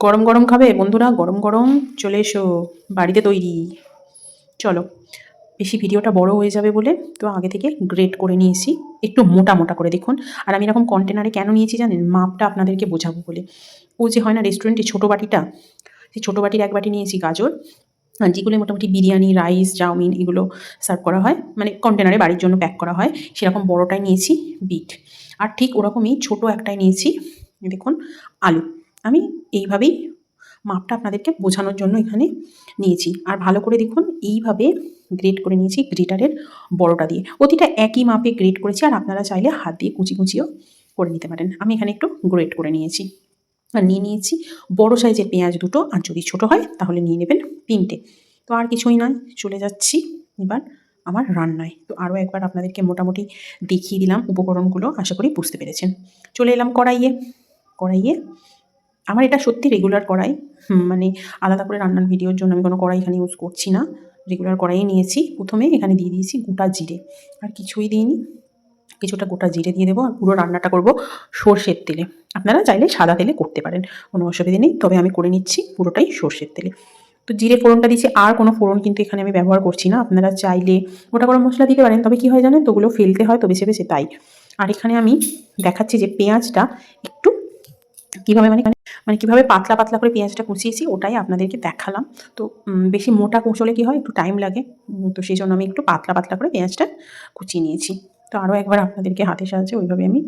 গরম গরম খাবে? বন্ধুরা, গরম গরম চলে এসো বাড়িতে তৈরি। চলো, বেশি ভিডিওটা বড় হয়ে যাবে বলে তো আগে থেকে গ্রেট করে নিয়েছি। একটু মোটা মোটা করে দেখুন। আর আমি এরকম কন্টেনারে কেন নিয়েছি জানেন? মাপটা আপনাদেরকে বোঝাবো বলে। ও যে হয় না রেস্টুরেন্টে ছোটো বাটিটা, সেই ছোটো বাটির এক বাটি নিয়েছি গাজর, আর যেগুলো মোটামুটি বিরিয়ানি রাইস চাউমিন এগুলো সার্ভ করা হয়। মানে কন্টেনারে বাড়ির জন্য প্যাক করা হয়। সেরকম বড়টাই নিয়েছি বিট আর ঠিক ওরকমই ছোট একটাই নিয়েছি, দেখুন, আলু। আমি এইভাবেই মাপটা আপনাদেরকে বোঝানোর জন্য এখানে নিয়েছি। আর ভালো করে দেখুন, এইভাবে গ্রেড করে নিয়েছি গ্রেটারের বড়টা দিয়ে। প্রতিটা একই মাপে গ্রেড করেছি, আর আপনারা চাইলে হাত দিয়ে কুচি কুচিও করে নিতে পারেন। আমি এখানে একটু গ্রেড করে নিয়েছি। আর নিয়ে নিয়েছি বড় সাইজের পেঁয়াজ দুটো, আর যদি ছোটো হয় তাহলে নিয়ে নেবেন তিনটে। তো আর কিছুই নয়, চলে যাচ্ছি এবার আমার রান্নায়। তো আরও একবার আপনাদেরকে মোটামুটি দেখিয়ে দিলাম উপকরণগুলো, আশা করি বুঝতে পেরেছেন। চলে এলাম কড়াইয়ে। কড়াইয়ে আমার এটা সত্যি রেগুলার কড়াই মানে আলাদা করে রান্নার ভিডিওর জন্য আমি কোনো কড়াই এখানে ইউজ করছি না। রেগুলার কড়াইয়ে নিয়েছি। প্রথমে এখানে দিয়ে দিয়েছি গোটা জিরে। আর কিছুই দিইনি। কিছুটা গোটা জিরে দিয়ে দেবো আর পুরো রান্নাটা করব সর্ষের তেলে। আপনারা চাইলে সাদা তেলে করতে পারেন, কোনো অসুবিধা নেই। তবে আমি করে নিচ্ছি পুরোটাই সর্ষের তেলে। তো জিরে ফোড়নটা দিচ্ছি আর কোনো ফোড়ন কিন্তু এখানে আমি ব্যবহার করছি না। আপনারা চাইলে গোটা গরম মশলা দিতে পারেন। তবে কী হয় জানেন তো? ওগুলো ফেলতে হয়, তো বেছে বেছে তাই। আর এখানে আমি দেখাচ্ছি যে পেঁয়াজটা একটু কীভাবে মানে মানে কীভাবে পাতলা পাতলা করে পেঁয়াজটা কুচিয়েছি, ওটাই আপনাদেরকে দেখালাম। তো বেশি মোটা কুচলে কী হয়? একটু টাইম লাগে। তো সেই জন্য আমি একটু পাতলা পাতলা করে পেঁয়াজটা কুচিয়ে নিয়েছি। তো আরও একবার আপনাদেরকে হাতের সাহায্যে ওইভাবে আমি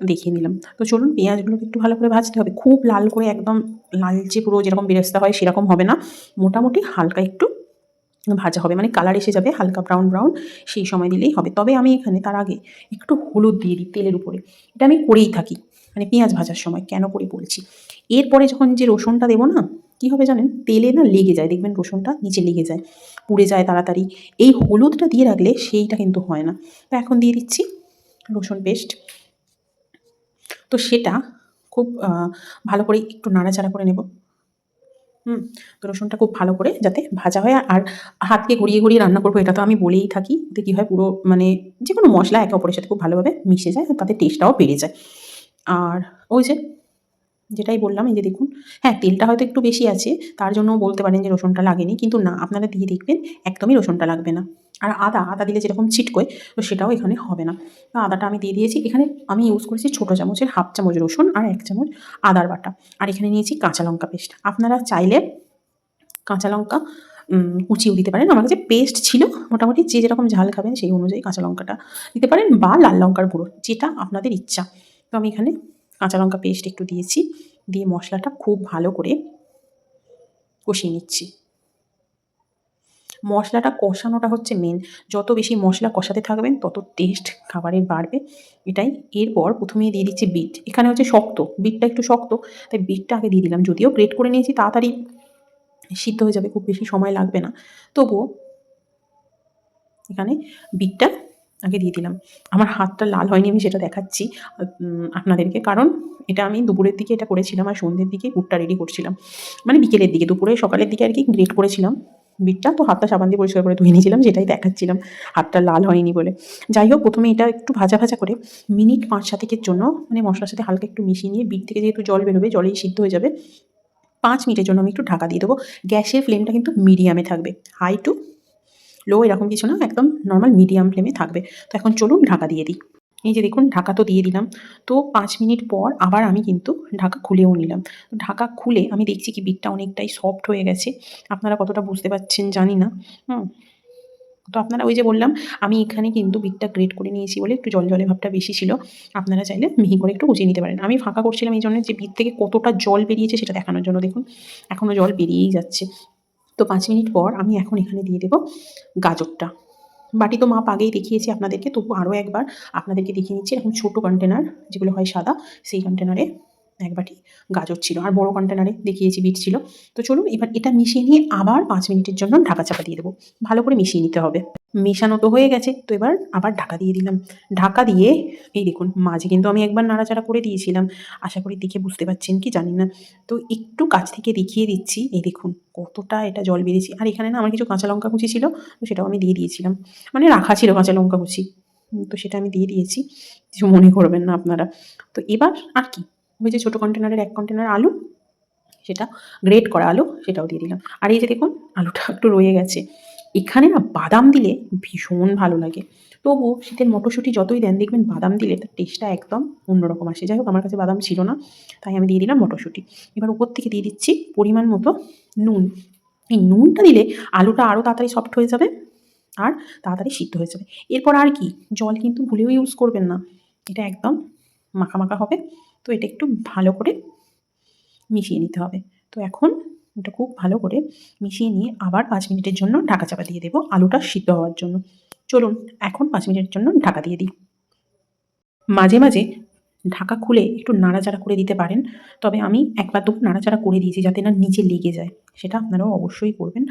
দেখিয়ে নিলাম। তো চলুন, পেঁয়াজগুলোকে একটু ভালো করে ভাজতে হবে। খুব লাল করে একদম লালচে পুরো যেরকম বেরেস্তা হয় সেরকম হবে না। মোটামুটি হালকা একটু ভাজা হবে। মানে কালার এসে যাবে, হালকা ব্রাউন ব্রাউন সেই সময় দিলেই হবে। তবে আমি এখানে তার আগে একটু হলুদ দিয়ে দিই তেলের উপরে। এটা আমি করেই থাকি। মানে পেঁয়াজ ভাজার সময় কেন করে বলছি। এরপরে যখন যে রসুনটা দেবো না, কী হবে জানেন? তেলে না লেগে যায়, দেখবেন রসুনটা নিচে লেগে যায়, পুড়ে যায় তাড়াতাড়ি। এই হলুদটা দিয়ে রাখলে সেইটা কিন্তু হয় না। তো এখন দিয়ে দিচ্ছি রসুন পেস্ট। তো সেটা খুব ভালো করে একটু নাড়াচাড়া করে নেব। হুম, তো রসুনটা খুব ভালো করে যাতে ভাজা হয়। আর হাতকে ঘুরিয়ে ঘুরিয়ে রান্না করব, এটা তো আমি বলেই থাকি। এতে কী হয়, পুরো মানে যে কোনো মশলা একে অপরের সাথে খুব ভালোভাবে মিশে যায় আর তাতে টেস্টটাও বেড়ে যায়। আর ওই যে যেটাই বললাম, এই যে দেখুন হ্যাঁ তেলটা হয়তো একটু বেশি আছে, তার জন্য বলতে পারেন যে রসুনটা লাগেনি, কিন্তু না, আপনারা দিয়ে দেখবেন একদমই রসুনটা লাগবে না। আর আদা আদা দিলে যেরকম ছিটকোয় তো সেটাও এখানে হবে না। আদাটা আমি দিয়ে দিয়েছি, এখানে আমি ইউজ করেছি ছোটো চামচের হাফ চামচ রসুন আর এক চামচ আদার বাটা। আর এখানে নিয়েছি কাঁচা লঙ্কা পেস্ট। আপনারা চাইলে কাঁচা লঙ্কা কুচিয়েও দিতে পারেন। আমার কাছে পেস্ট ছিল, মোটামুটি যে যেরকম ঝাল খাবেন সেই অনুযায়ী কাঁচা লঙ্কাটা দিতে পারেন বা লাল লঙ্কার গুঁড়ো, যেটা আপনাদের ইচ্ছা। তো আমি এখানে কাঁচা লঙ্কা পেস্ট একটু দিয়েছি, দিয়ে মশলাটা খুব ভালো করে কষিয়ে নিচ্ছি। মশলাটা কষানোটা হচ্ছে মেন যত বেশি মশলা কষাতে থাকবেন, তত টেস্ট খাবারের বাড়বে। এটাই। এরপর প্রথমেই দিয়ে দিচ্ছি বিট এখানে হচ্ছে শক্ত। বিটটা একটু শক্ত। তাই বিটটা আগে দিয়ে দিলাম। যদিও গ্রেট করে নিয়েছি, তাড়াতাড়ি সিদ্ধ হয়ে যাবে। খুব বেশি সময় লাগবে না। তবুও এখানে বিটটা আগে দিয়ে দিলাম। আমার হাতটা লাল হয়নি, আমি সেটা দেখাচ্ছি আপনাদেরকে। কারণ এটা আমি দুপুরের দিকে এটা করেছিলাম আর সন্ধ্যের দিকে গুড়টা রেডি করছিলাম। মানে বিকেলের দিকে, দুপুরে সকালের দিকে আর কি গ্রেট করেছিলাম বিটটা। তো হাতটা সাবান দিয়ে পরিষ্কার করে ধুয়ে নিয়েছিলাম যেটাই দেখাচ্ছিলাম। হাতটা লাল হয়নি বলে। যাই হোক, প্রথমে এটা একটু ভাজা ভাজা করে মিনিট পাঁচ সাতেকের জন্য মানে মশলার সাথে হালকা একটু মিশিয়ে নিয়ে বিট থেকে যেহেতু জল বেরোবে, জলেই সিদ্ধ হয়ে যাবে, পাঁচ মিনিটের জন্য আমি একটু ঢাকা দিয়ে দেবো। গ্যাসের ফ্লেমটা কিন্তু মিডিয়ামে থাকবে। হাই টু লো এরকম কিছু না, একদম নর্মাল মিডিয়াম ফ্লেমে থাকবে। তো এখন চলুন ঢাকা দিয়ে দিই। এই যে দেখুন, ঢাকা তো দিয়ে দিলাম। তো পাঁচ মিনিট পর আবার আমি কিন্তু ঢাকা খুলেও নিলাম। ঢাকা খুলে আমি দেখছি কি বিটটা অনেকটাই সফট হয়ে গেছে। আপনারা কতটা বুঝতে পারছেন জানি না। হুম। তো আপনারা ওই যে বললাম, আমি এখানে কিন্তু বিটটা গ্রেট করে নিয়েছি বলে একটু জল জলে ভাবটা বেশি ছিল। আপনারা চাইলে মিহি করে একটু কুচিয়ে নিতে পারেন। আমি ফাঁকা করছিলাম এই জন্য যে বিট থেকে কতটা জল বেরিয়েছে সেটা দেখানোর জন্য দেখুন। এখনও জল বেরিয়েই যাচ্ছে। তো পাঁচ মিনিট পর আমি এখন এখানে দিয়ে দেবো গাজরটা। বাটি তো মাপ আগেই দেখিয়েছি আপনাদেরকে, তবু আরও একবার আপনাদেরকে দেখিয়ে নিচ্ছি এখন ছোটো কন্টেনার যেগুলো হয় সাদা, সেই কন্টেনারে এক বাটি গাজর ছিল। আর বড় কন্টেনারে দেখিয়েছি বিট ছিল। তো চলুন এবার এটা মিশিয়ে নিয়ে আবার পাঁচ মিনিটের জন্য ঢাকা চাপা দিয়ে দেবো। ভালো করে মিশিয়ে নিতে হবে। মেশানো তো হয়ে গেছে। তো এবার আবার ঢাকা দিয়ে দিলাম। ঢাকা দিয়ে এই দেখুন, মাঝে কিন্তু আমি একবার নাড়াচাড়া করে দিয়েছিলাম। আশা করি দেখে বুঝতে পারছেন কি জানি না। তো একটু কাছ থেকে দেখিয়ে দিচ্ছি। এই দেখুন, কতটা এটা জল বেরিয়েছে। আর এখানে না আমার কিছু কাঁচা লঙ্কা কুচি ছিল, তো সেটাও আমি দিয়ে দিয়েছিলাম। মানে রাখা ছিল কাঁচা লঙ্কা কুচি। তো সেটা আমি দিয়ে দিয়েছি। কিছু মনে করবেন না আপনারা। তো এবার আর কি? ওই যে ছোটো কন্টেনারের এক কন্টেনার আলু, সেটা গ্রেট করা আলু, সেটাও দিয়ে দিলাম। আর এই যে দেখুন, আলুটা একটু রয়ে গেছে। এখানে না বাদাম দিলে ভীষণ ভালো লাগে। তবু শীতের মটরশুঁটি যতই দেন, দেখবেন বাদাম দিলে তার টেস্টটা একদম অন্যরকম আসে। যাই হোক, আমার কাছে বাদাম ছিল না, তাই আমি দিয়ে দিলাম মটরশুঁটি। এবার উপর থেকে দিয়ে দিচ্ছি পরিমাণ মতো নুন। এই নুনটা দিলে আলুটা আরও তাড়াতাড়ি সফট হয়ে যাবে আর তাড়াতাড়ি সিদ্ধ হয়ে যাবে। এরপর আর কি, জল কিন্তু ভুলেও ইউজ করবেন না। এটা একদম মাখা মাখা হবে। তো এটা একটু ভালো করে মিশিয়ে নিতে হবে। তো এখন এটা খুব ভালো করে মিশিয়ে নিয়ে আবার পাঁচ মিনিটের জন্য ঢাকা চাপা দিয়ে দেবো। আলুটা সিদ্ধ হওয়ার জন্য। চলুন, এখন পাঁচ মিনিটের জন্য ঢাকা দিয়ে দিই। মাঝে মাঝে ঢাকা খুলে একটু নাড়াচাড়া করে দিতে পারেন। তবে আমি একবার দুবার নাড়াচাড়া করে দিয়েছি যাতে না নিচে লেগে যায়। সেটা আপনারাও অবশ্যই করবেন।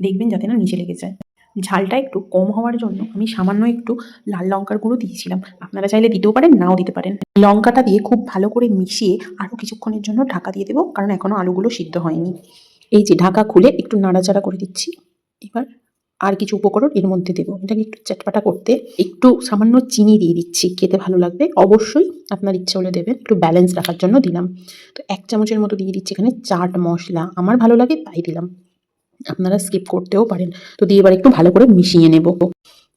দেখবেন যাতে না নিচে লেগে যায়। ঝালটা একটু কম হওয়ার জন্য আমি সামান্য একটু লাল লঙ্কার গুঁড়ো দিয়েছিলাম। আপনারা চাইলে দিতেও পারেন, নাও দিতে পারেন। লঙ্কাটা দিয়ে খুব ভালো করে মিশিয়ে আরও কিছুক্ষণের জন্য ঢাকা দিয়ে দেবো, কারণ এখনও আলুগুলো সিদ্ধ হয়নি। এই যে ঢাকা খুলে একটু নাড়াচাড়া করে দিচ্ছি। এবার আর কিছু উপকরণ এর মধ্যে দেবো। এটাকে একটু চটপাটা করতে একটু সামান্য চিনি দিয়ে দিচ্ছি, খেতে ভালো লাগবে। অবশ্যই আপনার ইচ্ছে হলে দেবেন, একটু ব্যালেন্স রাখার জন্য দিলাম। তো এক চামচের মতো দিয়ে দিচ্ছি এখানে চাট মশলা। আমার ভালো লাগে তাই দিলাম। আপনারা স্কিপ করতেও পারেন। তো দিয়ে এবার একটু ভালো করে মিশিয়ে নেব।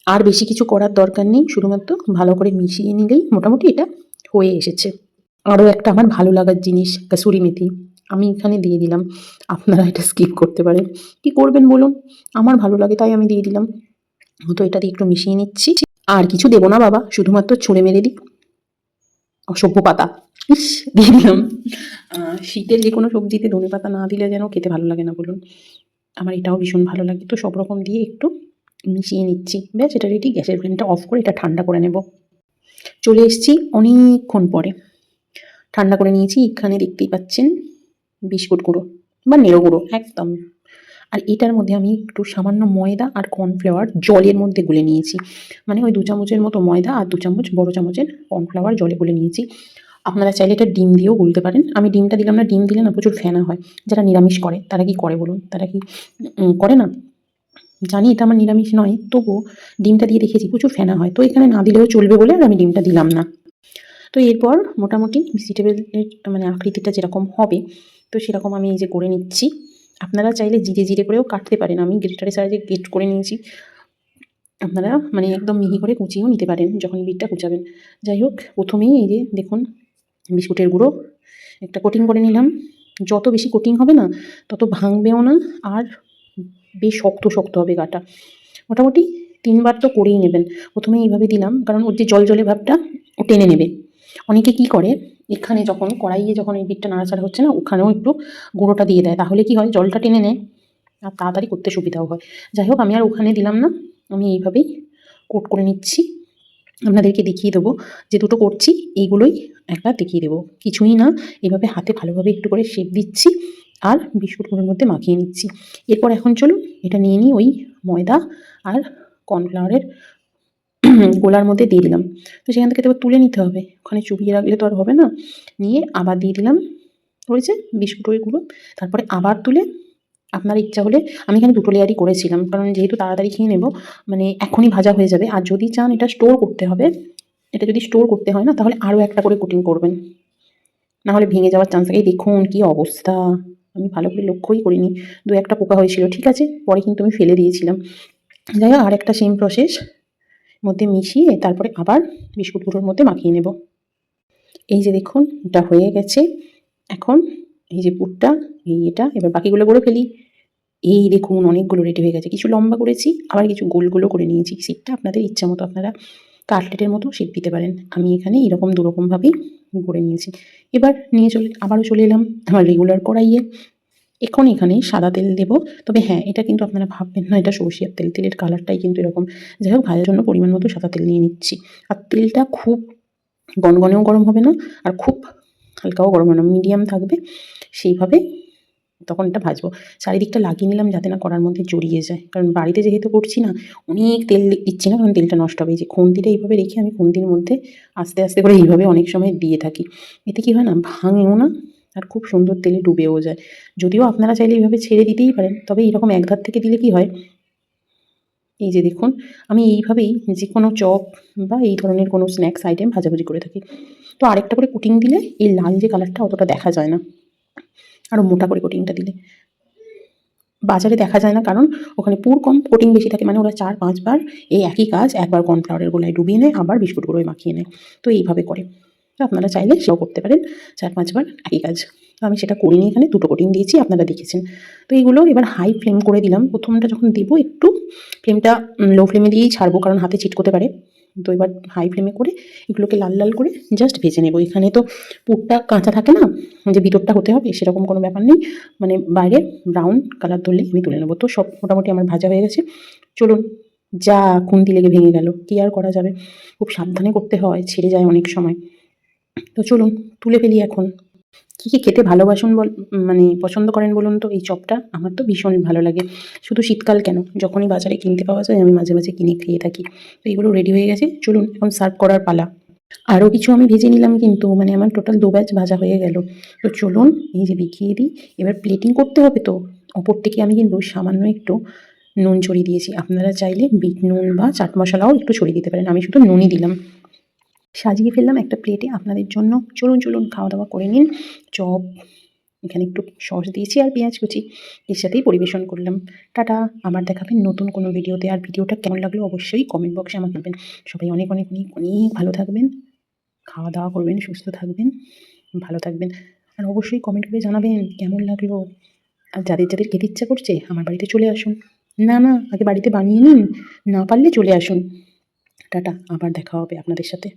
আর বেশি কিছু করার দরকার নেই, শুধুমাত্র ভালো করে মিশিয়ে নিলেই মোটামুটি এটা হয়ে এসেছে। আরও একটা আমার ভালো লাগার জিনিস, কাসুরি মেথি। আমি এখানে দিয়ে দিলাম। আপনারা এটা স্কিপ করতে পারেন। কি করবেন বলুন? আমার ভালো লাগে তাই আমি দিয়ে দিলাম। তো এটা দিয়ে একটু মিশিয়ে নিচ্ছি। আর কিছু দেবো না বাবা, শুধুমাত্র ছুঁড়ে মেরে দিই। অসভ্য পাতা। দিয়ে দিলাম। শীতের যে কোনো সবজিতে ধনে পাতা না দিলে যেন খেতে ভালো লাগে না বলুন। আমার এটাও ভীষণ ভালো লাগে। তো সব রকম দিয়ে একটু মিশিয়ে নিচ্ছি। ব্যাস, এটা রেডি গ্যাসের ফ্লেমটা অফ করে এটা ঠান্ডা করে নেব। চলে এসেছি অনেকক্ষণ পরে। ঠান্ডা করে নিয়েছি, এখানে দেখতেই পাচ্ছেন বিস্কুট গুঁড়ো বা নেড়ো গুঁড়ো, একদম। আর এটার মধ্যে আমি একটু সামান্য ময়দা আর কর্নফ্লাওয়ার জলের মধ্যে গুলে নিয়েছি। মানে ওই দু চামচের মতো ময়দা আর দু চামচ বড় চামচের কর্নফ্লাওয়ার জলে গুলে নিয়েছি। আপনারা চাইলে এটা ডিম দিয়েও গুলতে পারেন। আমি ডিমটা দিলাম না, ডিম দিলে না প্রচুর ফেনা হয়। যারা নিরামিষ করে, তারা কি করে বলুন? তারা কি করে না? জানি এটা আমার নিরামিষ নয়, তবুও ডিমটা দিয়ে দেখেছি প্রচুর ফেনা হয়। তো এখানে না দিলেও চলবে বলে আর আমি ডিমটা দিলাম না। তো এরপর মোটামুটি ভেজিটেবলের মানে আকৃতিটা যেরকম হবে, তো সেরকম আমি এই যে করে নিচ্ছি। আপনারা চাইলে জিরে জিরে করেও কাটতে পারেন। আমি গ্রেটারের সাহায্যে গ্রেট করে নিয়েছি। আপনারা মানে একদম মিহি করে কুচিয়েও নিতে পারেন, যখন বিটটা কুচাবেন। যাই হোক, প্রথমেই এই যে দেখুন বিস্কুটের গুঁড়ো, একটা কোটিং করে নিলাম। যত বেশি কোটিং হবে না, তত ভাঙবেও না আর বেশ শক্ত শক্ত হবে গাটা। মোটামুটি তিনবার তো করেই নেবেন। প্রথমে এইভাবে দিলাম, কারণ ওর যে জল জলে ভাবটা, ও টেনে নেবে। অনেকে কি করে, এখানে যখন কড়াইয়ে যখন এই বিটটা নাড়াচাড়া হচ্ছে না, ওখানেও একটু গুঁড়োটা দিয়ে দেয়। তাহলে কি হয়, জলটা টেনে নেয়, আর তাড়াতাড়ি করতে সুবিধাও হয়। যাই হোক, আমি আর ওখানে দিলাম না, আমি এইভাবেই কোট করে নিচ্ছি। আপনাদেরকে দেখিয়ে দেবো যে দুটো করছি, এইগুলোই একবার দেখিয়ে দেবো। কিছুই না, এভাবে হাতে ভালোভাবে একটু করে শেপ দিচ্ছি আর বিস্কুটগুলোর মধ্যে মাখিয়ে নিচ্ছি। এরপর এখন চলুন এটা নিয়ে নিই ওই ময়দা আর কর্নফ্লাওয়ারের গোলার মধ্যে দিয়ে দিলাম। তো সেখান থেকে তো তুলে নিতে হবে, ওখানে চুবিয়ে রাখলে তো আর হবে না। নিয়ে আবার দিয়ে দিলাম হয়েছে বিস্কুট ওইগুলো, তারপরে আবার তুলে আপনার ইচ্ছা হলে আমি এখানে দুটো লেয়ারই করেছিলাম, কারণ যেহেতু তাড়াতাড়ি খেয়ে নেব মানে এখনই ভাজা হয়ে যাবে। আর যদি চান এটা স্টোর করতে হবে, এটা যদি স্টোর করতে হয় না, তাহলে আরও একটা করে কোটিং করবেন। না হলে ভেঙে যাওয়ার চান্স এই দেখুন কি অবস্থা। আমি ভালো করে লক্ষ্যই করিনি। দু একটা পোকা হয়েছিল, ঠিক আছে? পরে কিন্তু আমি ফেলে দিয়েছিলাম। যাই হোক আর একটা সেম প্রসেস মধ্যে মিশিয়ে তারপরে আবার বিস্কুটগুলোর মধ্যে মাখিয়ে নেব। এই যে দেখুন, এটা হয়ে গেছে। এখন এই যে পুরটা এই এটা, এবার বাকিগুলো করে ফেলি। এই দেখুন, অনেকগুলো রেডি হয়ে গেছে। কিছু লম্বা করেছি, আবার কিছু গোলগুলো করে নিয়েছি। সিটটা আপনাদের ইচ্ছা মতো আপনারা কাটলেটের মতো শেপ দিতে পারেন। আমি এখানে এরকম দুরকমভাবেই করে নিয়েছি। এবার নিয়ে চলে, আবারও চলে এলাম আমার রেগুলার কড়াইয়ে। এখন এখানে সাদা তেল দেব। তবে হ্যাঁ এটা কিন্তু আপনারা ভাববেন না, এটা সরষের তেল। তেলের কালারটাই কিন্তু এরকম। যাই হোক, ভাজার জন্য পরিমাণ মতো সাদা তেল নিয়ে নিচ্ছি। আর তেলটা খুব গনগনেও গরম হবে না, আর খুব হালকাও গরম হবে না মিডিয়াম থাকবে, সেইভাবে তখন এটা ভাজবো। চারিদিকটা লাগিয়ে নিলাম যাতে না কড়ার মধ্যে জড়িয়ে যায়। কারণ বাড়িতে যেহেতু করছি না, অনেক তেল দিচ্ছি না কারণ তেলটা নষ্ট হবে। যে খুন্তিটা এইভাবে রেখে আমি খুন্তির মধ্যে আস্তে আস্তে করে এইভাবে অনেক সময় দিয়ে থাকি। এতে কি হয় না, ভাঙেও না আর খুব সুন্দর তেলে ডুবেও যায়। যদিও আপনারা চাইলে এইভাবে ছেড়ে দিতেই পারেন, তবে এইরকম এক ধার থেকে দিলে কি হয় এই যে দেখুন, আমি এইভাবেই যে কোনো চপ বা এই ধরনের কোনো স্ন্যাক্স আইটেম ভাজাভাজি করে থাকি। তো আরেকটা করে কুটিং দিলে এই লাল যে কালারটা অতটা দেখা যায় না। আরও মোটা করে কোটিংটা দিলে। বাজারে দেখা যায় না, কারণ ওখানে পুর কম কোটিং বেশি থাকে মানে ওরা চার, পাঁচবার এই একই কাজ একবার কর্নফ্লাওয়ারের গোলায় ডুবিয়ে নেয়, আবার বিস্কুট গুঁড়োয় মাখিয়ে নেয়। তো এইভাবে করে। আপনারা চাইলে সেও করতে পারেন। চার পাঁচবার একই কাজ। তো আমি সেটা করিনি এখানে, দুটো কোটিং দিয়েছি, আপনারা দেখেছেন। তো এইগুলো এবার হাই ফ্লেম করে দিলাম। প্রথমটা যখন দিব একটু ফ্লেমটা লো ফ্লেমে দিয়েই ছাড়বো, কারণ হাতে ছিটকোতে পারে। তো এবার হাই ফ্লেমে করে এগুলোকে লাল লাল করে জাস্ট ভেজে নেব। এখানে তো পুরটা কাঁচা থাকে না, যে ভিতরটা হতে হবে, সেরকম কোনো ব্যাপার নেই। মানে বাইরে ব্রাউন কালার ধরলে আমি তুলে নেব। তো সব মোটামুটি আমার ভাজা হয়ে গেছে। চলুন, যা খুন্তি লেগে ভেঙে গেল, কী আর করা যাবে? খুব সাবধানে করতে হয়, ছেড়ে যায় অনেক সময়। তো চলুন, তুলে ফেলি এখন। কী কী খেতে ভালোবাসুন বল মানে পছন্দ করেন বলুন তো? এই চপটা আমার তো ভীষণ ভালো লাগে। শুধু শীতকাল কেন? যখনই বাজারে কিনতে পাওয়া যায়, আমি মাঝে মাঝে কিনে খেয়ে থাকি। তো এগুলো রেডি হয়ে গেছে। চলুন, এখন সার্ভ করার পালা। আরও কিছু আমি ভেজে নিলাম কিন্তু মানে আমার টোটাল দু ব্যাচ ভাজা হয়ে গেল। তো চলুন, এই যে দেখিয়ে দিই। এবার প্লেটিং করতে হবে তো? ওপর থেকে আমি কিন্তু সামান্য একটু নুন ছড়িয়ে দিয়েছি। আপনারা চাইলে বিট নুন বা চাট মশলাও একটু ছড়িয়ে দিতে পারেন। আমি শুধু নুনই দিলাম। সাজিয়ে ফেললাম একটা প্লেটে আপনাদের জন্য। চলুন চলুন খাওয়া দাওয়া করে নিন। চপ, এখানে একটু সস দিয়েছি আর পেঁয়াজ কুচি। এর সাথেই পরিবেশন করলাম। টাটা, আবার দেখাবেন নতুন কোনো ভিডিওতে। আর ভিডিওটা কেমন লাগল অবশ্যই কমেন্ট বক্সে আমাকে বলবেন সবাই অনেক অনেক অনেক অনেক ভালো থাকবেন। খাওয়া দাওয়া করবেন, সুস্থ থাকবেন, ভালো থাকবেন। আর অবশ্যই কমেন্ট করে জানাবেন কেমন লাগল। আর যাদের যাদের খেতে ইচ্ছা করছে, আমার বাড়িতে চলে আসুন। না না, আগে বাড়িতে বানিয়ে নিন। না পারলে চলে আসুন। টাটা, আবার দেখা হবে আপনাদের সাথে।